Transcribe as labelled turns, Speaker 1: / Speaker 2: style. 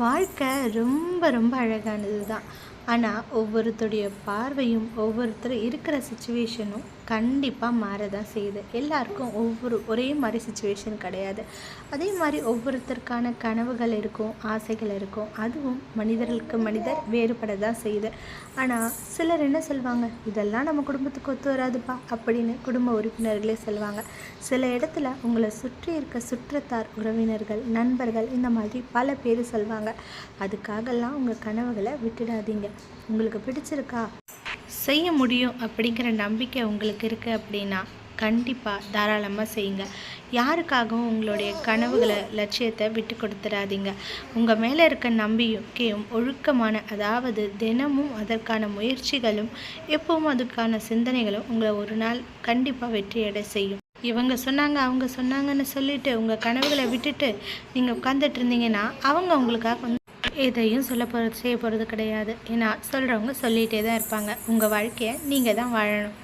Speaker 1: வாழ்க்கை ரொம்ப ரொம்ப அழகானது தான் ஆனால் ஒவ்வொருத்தருடைய பார்வையும் ஒவ்வொருத்தர் இருக்கிற சுச்சுவேஷனும் கண்டிப்பாக மாற தான் செய்யுது. எல்லாருக்கும் ஒவ்வொரு ஒரே மாதிரி சுச்சுவேஷன் கிடையாது. அதே மாதிரி ஒவ்வொருத்தருக்கான கனவுகள் இருக்கும் ஆசைகள் இருக்கும். அதுவும் மனிதர்களுக்கு மனிதர் வேறுபட தான் செய்யுது. ஆனால் சிலர் என்ன சொல்லுவாங்க இதெல்லாம் நம்ம குடும்பத்துக்கு ஒத்து வராதுப்பா அப்படின்னு குடும்ப உறுப்பினர்களே சொல்லுவாங்க சில இடத்துல உங்களை சுற்றி இருக்க சுற்றத்தார் உறவினர்கள் நண்பர்கள் இந்த மாதிரி பல பேர் சொல்லுவாங்க அதுக்காகலாம் உங்கள் கனவுகளை விட்டுடாதீங்க. உங்களுக்கு பிடிச்சிருக்கா? செய்ய முடியும் அப்படிங்கிற நம்பிக்கை உங்களுக்கு இருக்குது அப்படின்னா கண்டிப்பாக தாராளமாக செய்யுங்க. யாருக்காகவும் உங்களுடைய கனவுகளை லட்சியத்தை விட்டு கொடுத்துடாதீங்க உங்கள் மேலே இருக்க நம்பிக்கையும் ஒழுக்கமான அதாவது தினமும் அதற்கான முயற்சிகளும் எப்பவும் அதுக்கான சிந்தனைகளும் உங்களை ஒரு நாள் கண்டிப்பாக வெற்றியடை செய்யும். இவங்க சொன்னாங்க அவங்க சொன்னாங்கன்னு சொல்லிட்டு உங்கள் கனவுகளை விட்டுட்டு நீங்கள் உட்காந்துட்டு இருந்தீங்கன்னா அவங்க உங்களுக்காக வந்து எதையும் சொல்ல போகிறது செய்ய போகிறது கிடையாது. ஏன்னா சொல்கிறவங்க சொல்லிகிட்டே தான் இருப்பாங்க. உங்கள் வாழ்க்கையை நீங்கள் தான் வாழணும்.